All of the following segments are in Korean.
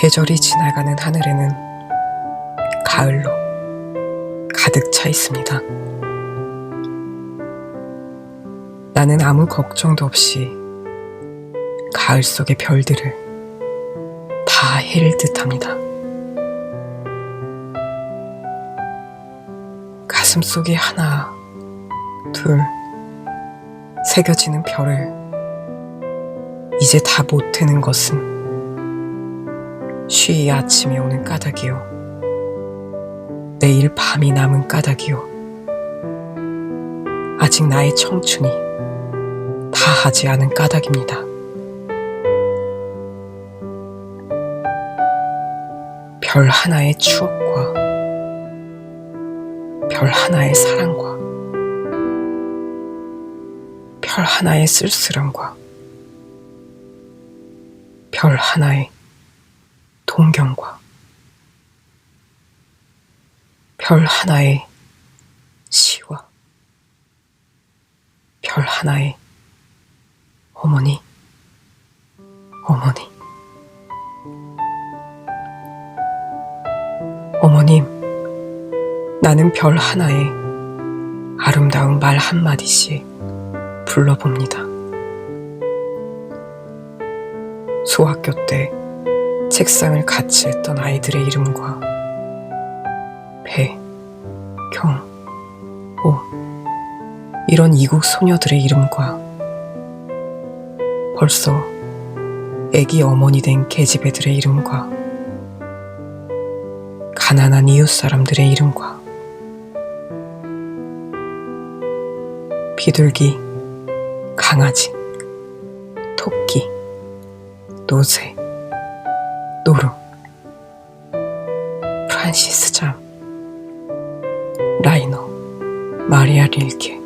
계절이 지나가는 하늘에는 가을로 가득 차 있습니다. 나는 아무 걱정도 없이 가을 속의 별들을 다 헤릴 듯 합니다. 가슴 속에 하나, 둘, 새겨지는 별을 이제 다못 되는 것은 쉬이 아침에 오는 까닭이요. 내일 밤이 남은 까닭이요. 아직 나의 청춘이 다 하지 않은 까닭입니다. 별 하나의 추억과 별 하나의 사랑과 별 하나의 쓸쓸함과 별 하나의 동경과 별 하나의 시와 별 하나의 어머니, 어머니. 어머님, 나는 별 하나에 아름다운 말 한마디씩 불러봅니다. 소학교 때 책상을 같이 했던 아이들의 이름과 배, 경, 오 이런 이국 소녀들의 이름과 벌써 애기 어머니 된 계집애들의 이름과 가난한 이웃 사람들의 이름과 비둘기, 강아지, 토끼, 노새, 프란시스 잠, 라이너, 마리아 릴케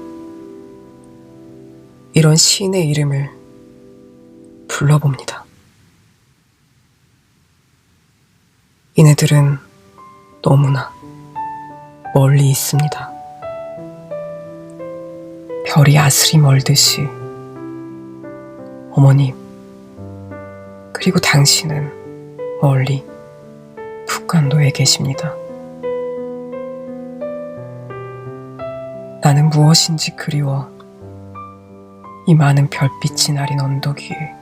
이런 시인의 이름을 불러봅니다. 이네들은 너무나 멀리 있습니다. 별이 아스리 멀듯이 어머님, 그리고 당신은 멀리 북한도에 계십니다. 나는 무엇인지 그리워 이 많은 별빛이 나린 언덕 위에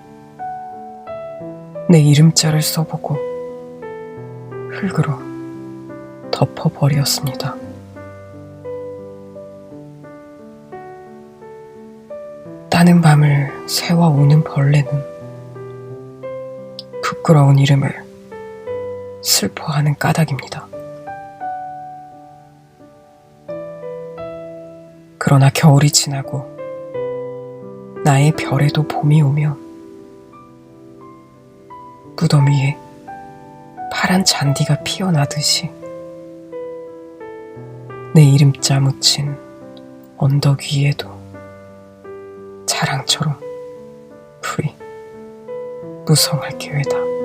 내 이름자를 써보고 흙으로 덮어버렸습니다. 따는 밤을 새와 우는 벌레는 부끄러운 이름을 슬퍼하는 까닭입니다. 그러나 겨울이 지나고 나의 별에도 봄이 오면 무덤 위에 파란 잔디가 피어나듯이 내 이름자 묻힌 언덕 위에도 자랑처럼 풀이 무성할 기회다.